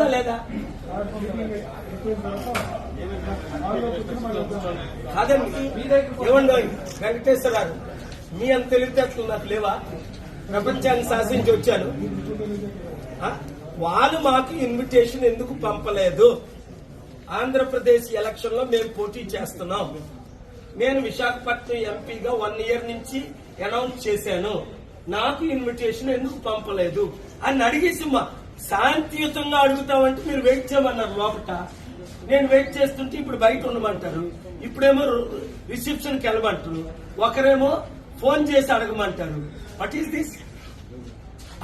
ఉందా లేదా? కాదండి. ఏమండి వెంకటేశ్వర గారు మీ అంత తెలివితేటలు నాకు లేవా? ప్రపంచాన్ని శాసించి వచ్చాను. వాళ్ళు మాకు ఇన్విటేషన్ ఎందుకు పంపలేదు? ఆంధ్రప్రదేశ్ ఎలక్షన్లో మేము పోటీ చేస్తున్నాం. నేను విశాఖపట్నం ఎంపీగా వన్ ఇయర్ నుంచి అనౌన్స్ చేశాను. నాకు ఇన్విటేషన్ ఎందుకు పంపలేదు? అని అడిగేసి మా శాంతియుతంగా అడుగుతామంటే మీరు వెయిట్ చేయమన్నారు లోపట. నేను వెయిట్ చేస్తుంటే ఇప్పుడు బయట ఉండమంటారు. ఇప్పుడేమో రిసెప్షన్కి వెళ్ళమంటారు. ఒకరేమో ఫోన్ చేసి అడగమంటారు. వాట్ ఈస్ దిస్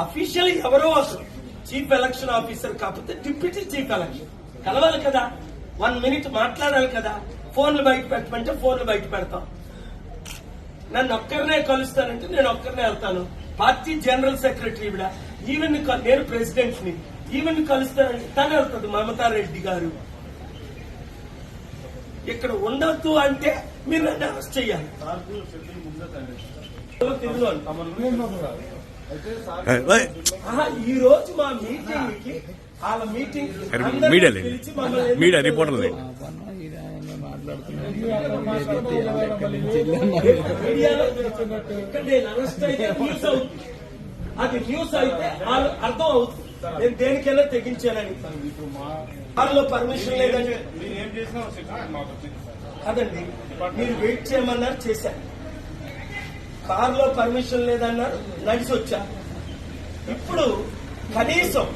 అఫీషియల్ ఎవరో అసలు చీఫ్ ఎలక్షన్ ఆఫీసర్ కాకపోతే డిప్యూటీ చీఫ్ ఎలక్షన్ కలవాలి కదా. వన్ మినిట్ మాట్లాడాలి కదా. ఫోన్లు బయట పెట్టమంటే ఫోన్లు బయట పెడతాం. నన్ను ఒక్కరినే కలుస్తానంటే నేను ఒక్కరినే వెళ్తాను. పార్టీ జనరల్ సెక్రటరీ కూడా ఈవెన్ నేను ప్రెసిడెంట్ని ఈవెన్ కలుస్తానంటే తను వెళ్తుంది మమతా రెడ్డి గారు. ఇక్కడ ఉండొద్దు అంటే మీరు నన్ను అరెస్ట్ చేయాలి. ఈ రోజు మా మీటింగ్కి వాళ్ళ మీటింగ్ మీడియా రిపోర్టర్లు. మీడియాలో ఇక్కడ అరెస్ట్ అయితే అది న్యూస్ అయితే వాళ్ళు అర్థం అవుతుంది. నేను దేనికైనా తెగించానని. వాళ్ళలో పర్మిషన్ లేదని. ఏం చేసినా కాదండి మీరు వెయిట్ చేయమన్నారు చేశాను. కారులో పర్మిషన్ లేదన్నారు నడిచి వచ్చా ఇప్పుడు కనీసం